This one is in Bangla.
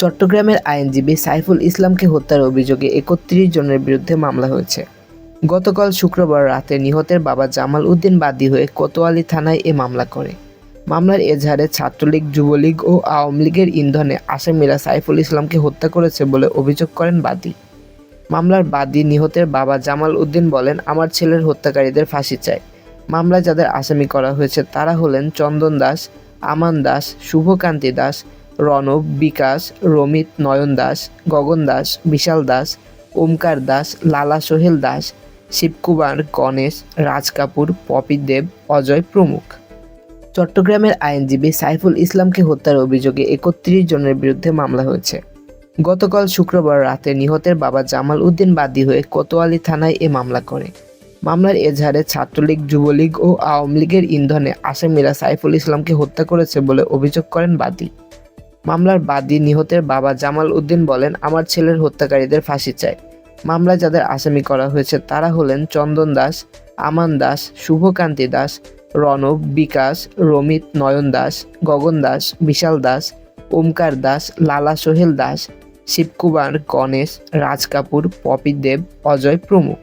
চট্টগ্রামের আইনজীবী সাইফুল ইসলামকে হত্যার অভিযোগে একত্রিশ জনের বিরুদ্ধে মামলা হয়েছে। গতকাল শুক্রবার রাতে নিহতের বাবা জামাল উদ্দিন বাদী হয়ে কোতোয়ালি থানায় এ মামলা করে। মামলার এজাহারে ছাত্রলীগ, যুবলীগ ও আওয়ামী লীগের ইন্ধনে আসামিরা সাইফুল ইসলামকে হত্যা করেছে বলে অভিযোগ করেন বাদী। মামলার বাদী নিহতের বাবা জামাল উদ্দিন বলেন, আমার ছেলের হত্যাকারীদের ফাঁসি চাই। মামলায় যাদের আসামি করা হয়েছে তারা হলেন চন্দন দাস, আমান দাস, শুভকান্তি দাস রণব বিকাশ, রমিত, নয়ন দাস, গগন দাস, বিশাল দাস, ওমকার দাস, লালা সোহেল দাস, শিবকুমার, গণেশ, রাজ কাপুর, পপি দেব, অজয় প্রমুখ। চট্টগ্রামের আইনজীবী সাইফুল ইসলামকে হত্যার অভিযোগে একত্রিশ জনের বিরুদ্ধে মামলা হয়েছে। গতকাল শুক্রবার রাতে নিহতের বাবা জামাল উদ্দিন বাদী হয়ে কোতোয়ালি থানায় এ মামলা করে। মামলার এজাহারে ছাত্রলীগ, যুবলীগ ও আওয়ামী লীগের ইন্ধনে আসামিরা সাইফুল ইসলামকে হত্যা করেছে বলে অভিযোগ করেন বাদী। মামলার বাদী নিহতের বাবা জামাল উদ্দিন বলেন, আমার ছেলের হত্যাকারীদের ফাঁসি চাই। মামলায় যাদের আসামি করা হয়েছে তারা হলেন চন্দন দাস, আমান দাস, শুভকান্তি দাস রণব বিকাশ, রমিত, নয়ন দাস, গগন দাস, বিশাল দাস, ওমকার দাস, লালা সোহেল দাস, শিবকুমার, গণেশ, রাজ কাপুর, পপি দেব, অজয় প্রমুখ।